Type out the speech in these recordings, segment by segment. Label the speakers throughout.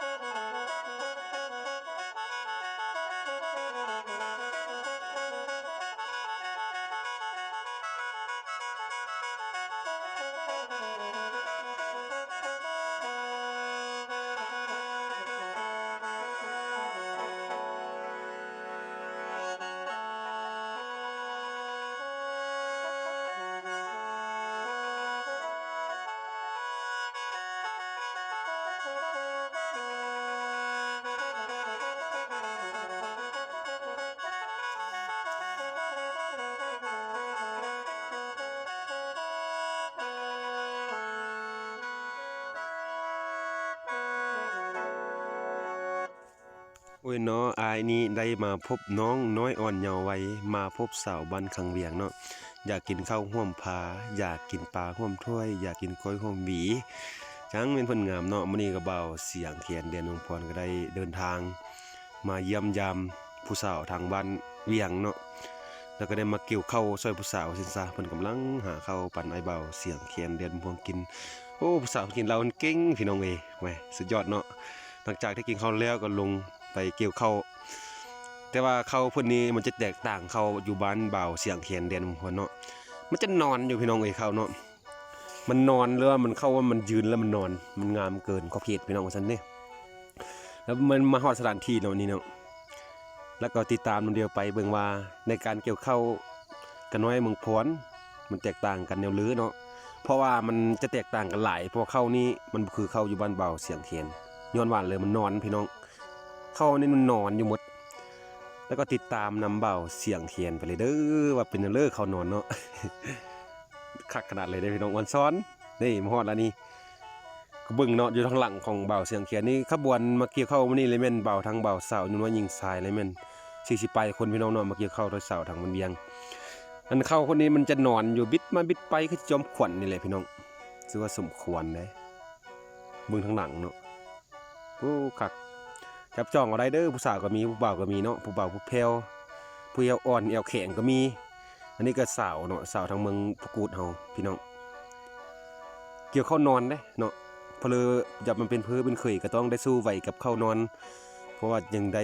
Speaker 1: Thank you. โอ้ยเนาะอายนี่ได้มาพบน้องน้อยอ่อนเยาว์วัยมาพบสาวบ้านขังเวียงเนาะอยากกินข้าวห่วมผาอยากกินปลาห่วมถ้วย อยากกินก้อยห่วมหวีจังเป็นเพิ่นงามเนาะมื้อนี้ก็เบาเสียงเขียนเดียนวงพรก็ได้เดินทาง มาเยี่ยมยามผู้สาวทางบ้านเวียงเนาะแล้วก็ได้มาเกี่ยวข้าวซอยผู้สาวซินซะเพิ่นกำลังหาข้าวปั่นไอเบาเสียงเขียนเดียนพวงกิน โอ้ผู้สาวกินเราเก่งพี่น้องเอ้ยแหมสุดยอดเนาะหลังจากที่กินข้าวแล้วก็ลง ไปเกี่ยวเข้า แต่ว่าเข้าพิ่นนี้มันจะแตกต่างเข้าอยู่บ้านเบาเสียงเขียนเดนหัวเนาะมันจะนอนอยู่พี่น้องเอ้ยเข้าเนาะมันนอนหรือว่ามันเข้าว่ามันยืนแล้วมันนอน มันงามเกินขอบเขตพี่น้องว่าซั่นเด้แล้วมันมาฮอดสถานที่เนาะนี่เนาะแล้วก็ติดตามมันเดียวไปเบิ่งว่าในการเกี่ยวเข้ากันน้อยเมืองพวนมันแตกต่างกันแนวลือเนาะเพราะว่ามันจะแตกต่างกันหลายเพราะเข้านี้มันคือเข้าอยู่บ้านเบาเสียงเขียนย้อนหวานเลยมันนอนพี่น้อง เข้านี่มันนอนอยู่หมด แล้วก็ติดตามนำเบาเสียงเทียนไปเลยเด้อว่าเป็นเลิกเขานอนเนาะคักขนาดเลยได้พี่น้องวันซ้อนนี่มอดแล้วนี่ก็บิ่งเนาะอยู่ทางหลังของเบาเสียงเขียนนี่ขบวนมาเกี่ยวเข้ามานี่เลยแม่นเบาทางเบาสาวนุ่นว่ายิงทรายเลยแม่น40ไปคนพี่น้องเนาะมาเกี่ยวเข้าโดยสาวทางมันเวียงอันเข้าคนนี้มันจะนอนอยู่บิดมาบิดไปคือจอมขวัญนี่แหละพี่น้องถือว่าสมควรเลยบิ่งทางหลังเนาะโอ้คัก จับจองอาได้เด้อผู้สาวก็มีผู้บ่าวก็มีเนาะผู้บ่าวผู้เพลวผู้เอวอ่อนเอวแข็งก็มี อันนี้ก็สาวเนาะสาวทางเมืองพกูดเฮาพี่น้องเกี่ยวข้านอนเด้เนาะเพอเลยจับมันเป็นเพื่อเป็นเคยก็ต้องได้สู้ไหวกับข้านอน เพราะว่ายังได้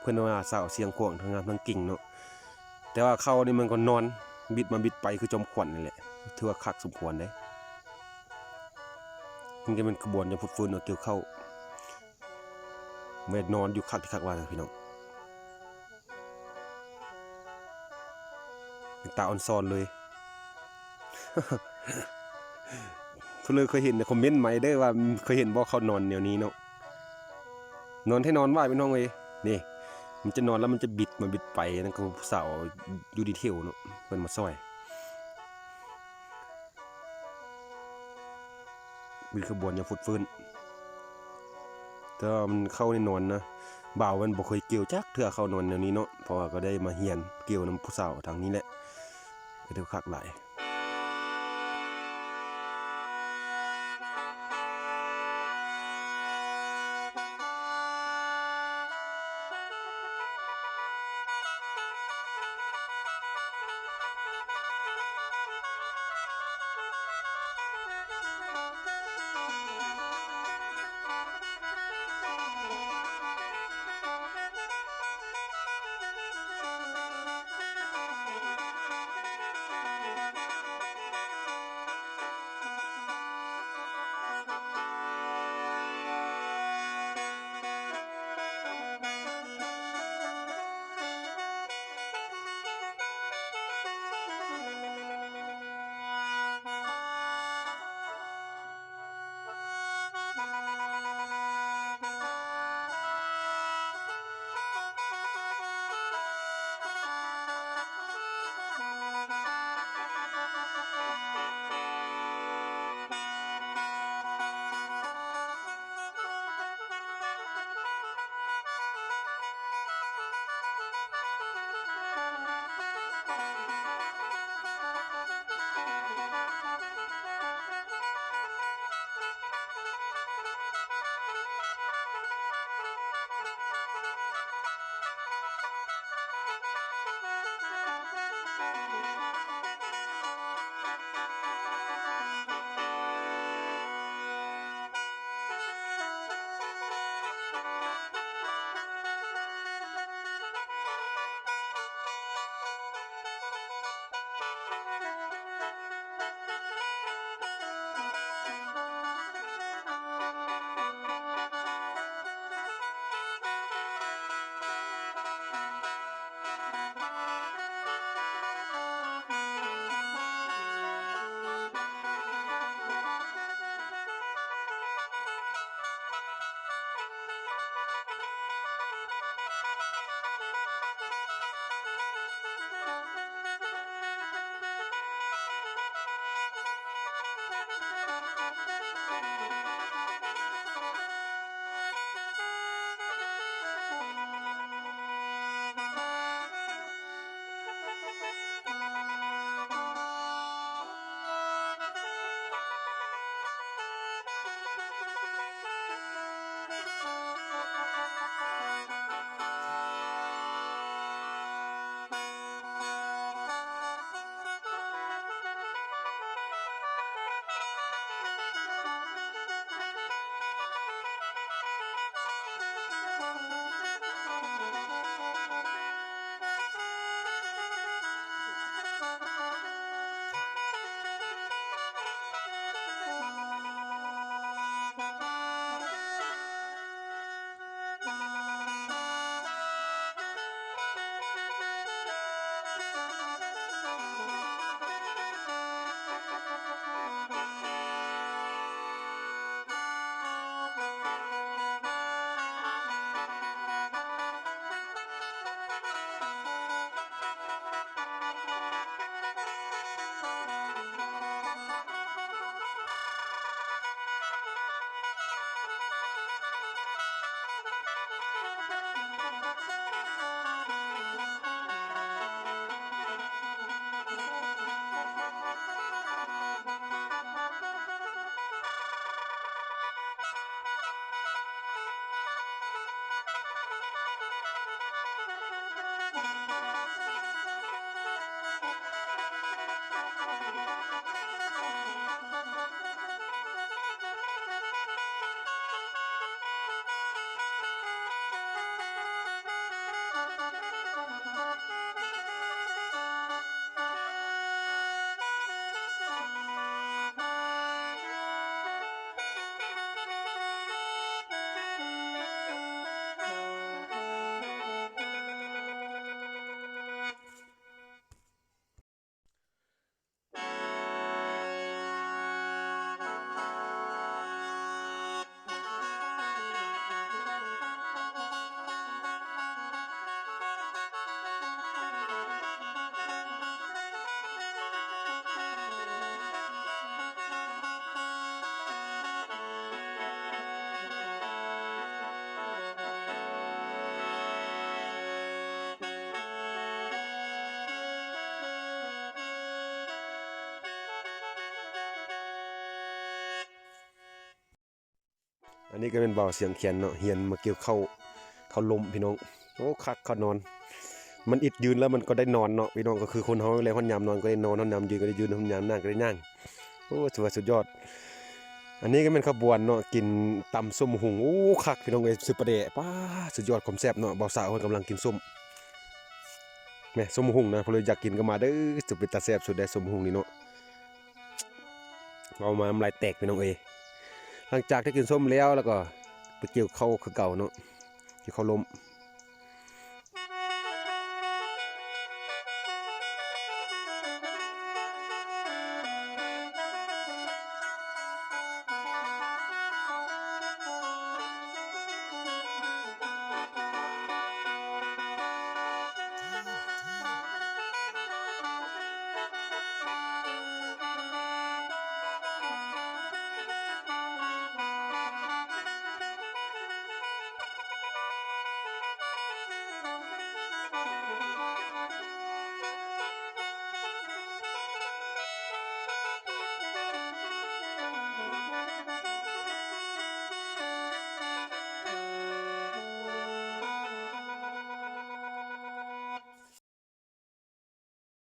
Speaker 1: เพื่อนว่าสาวเสียงขวงทางงามทางกิ่งเนาะแต่ว่าเข้านี่มันก็นอนบิดมาบิดไปคือจมขวัญนี่แหละถือว่าคักสมควรเด้มันจะเป็นกระบวนการฟุดฟื้นเนาะเกี่ยวเข้า เวทนอนอยู่คักที่คักว่านะพี่น้องเป็นตาออนซอนเลยเพื่อเลยเคยเห็นในคอมเมนต์ไหมได้ว่าเคยเห็นบ่เขานอนแนวนี้เนาะนอนให้นอนไหวพี่น้องเอ้ยนี่ มันจะนอนแล้วมันจะบิดมาบิดไปนั่นก็ผู้สาวอยู่ดีเทลเนาะเพิ่นมาซอยมีขบวนอย่างฟุดฟื้น แต่ว่ามันเข้าในนอนนะบ่าวมันบ่เคยเกี่ยวจักเทื่อเข้านอนแนวนี้เนาะเพราะว่าก็ได้มาเฮียนเกี่ยวน้ำผู้สาวทางนี้แหละก็เดี๋ยวคักหลาย อันนี้ก็เป็นเบาเสียงเขียนเนาะเฮียนมาเกี่ยวเข้าเข้าลมพี่น้องโอ้คักเข้านอน มันอิดยืนแล้วมันก็ได้นอนเนาะพี่น้องก็คือคนเฮาเลยคนยามนอนก็ได้นอนคนยามยืนก็ได้ยืนคนยามนั่งก็ได้นั่งโอ้ถือว่าสุดยอด อันนี้ก็เป็นขบวนเนาะกินตำส้มหุงโอ้คักพี่น้องเอ้ยสุดประเดะป้าสุดยอดความแซ่บเนาะเบาสาวเพิ่นกำลังกินส้มแม่ส้มหุงนะพนเลยอยากกินก็มาเด้อสุดเป็นตาแซ่บสุดได้ส้มหุงนี่เนาะเอามาน้ำลายแตกพี่น้องเอ้ หลังจากที่กินส้มแล้วแล้วก็ไปเกี่ยวข้าวคือเก่าเนาะเกี่ยวข้าวลม